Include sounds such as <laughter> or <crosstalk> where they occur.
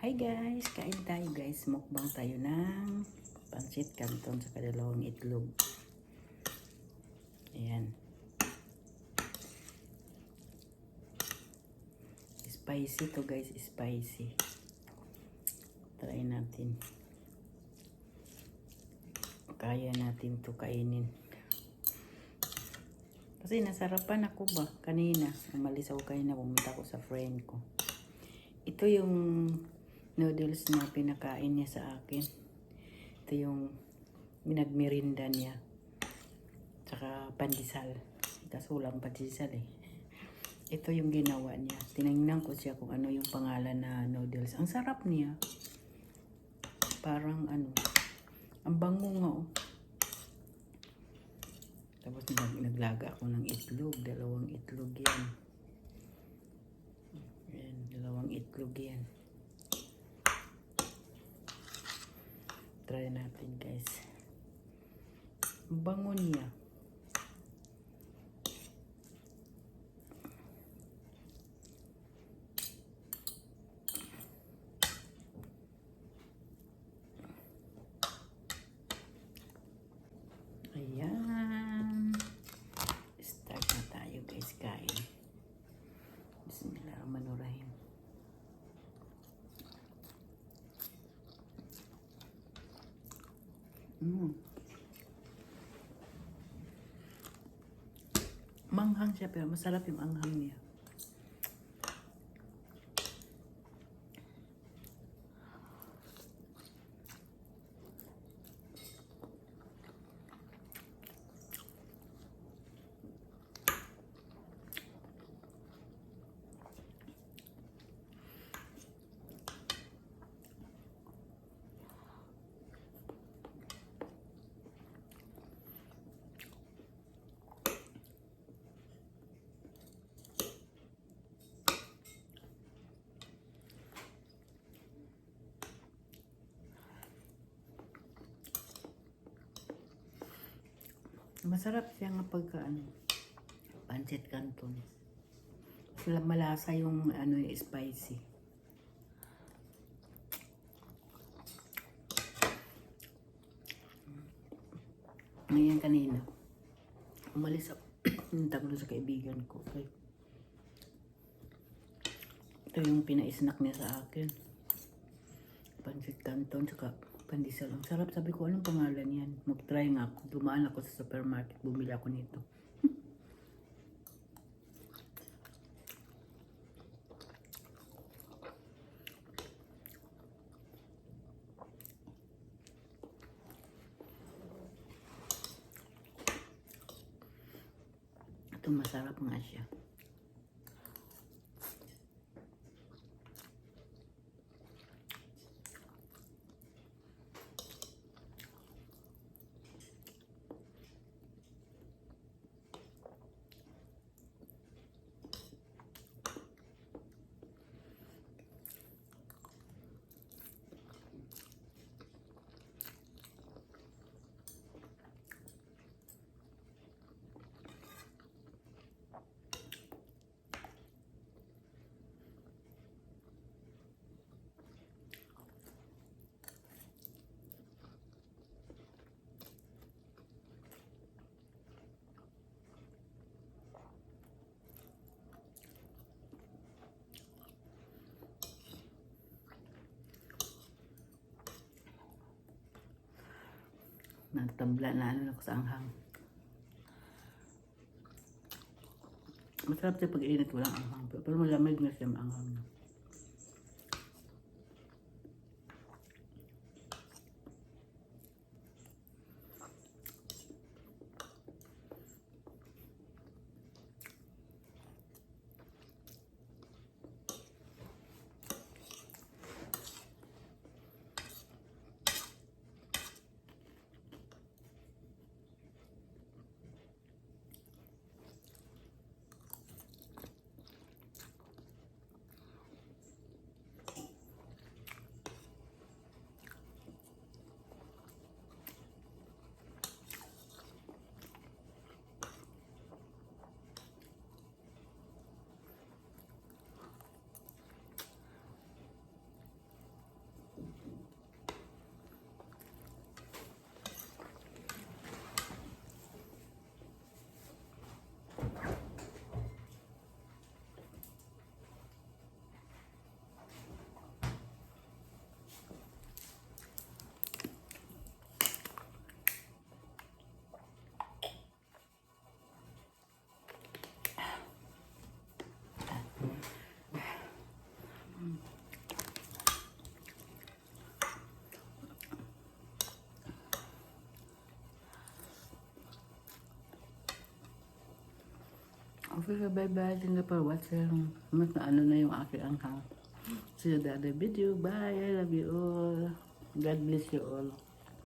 Hi guys, kain tayo guys. Mukbang tayo ng pansit canton sa kadalawang itlog. Ayan. Spicy to guys, spicy. Try natin. Kaya natin to kainin. Kasi nasarapan ako ba kanina. Umalis ako kanina, pumunta ako sa friend ko. Ito yung noodles na pinakain niya sa akin. Ito yung minagmirinda niya. Tsaka pandesal. Kaso walang pandesal eh. Ito yung ginawa niya. Tinignan ko siya kung ano yung pangalan na noodles. Ang sarap niya. Parang ano. Ang bango nga oh. Tapos nag naglaga ako ng itlog. Dalawang itlog yan. Ayan, dalawang itlog yan. Try natin guys. Ang bango niya. Ayan. Start na tayo guys kain. Bismillahirrahmanirrahim. Manghang siya pero masarap yung anghang niya. Masarap siya nga pagka ano, pancit canton. Sila malasa yung ano spicy. Ngayon kanina, umalis ako. <clears throat> Ko doon sa kaibigan ko. Okay. Ito yung pina-snack niya sa akin. Pancit canton, saka pandesal. Ang sarap. Sabi ko, anong pangalan yan? Mag-try nga ako. Dumaan ako sa supermarket. Bumili ako nito. <laughs> Ito masarap nga siya. Nagtambla na ano ako sa anghang. Masarap siya pag init walang anghang. Pero, malamig na siya ang anghang. Okay, bye-bye. Thank you for watching. Mas na ano na yung aking anghang. See you the other video. Bye. I love you all. God bless you all.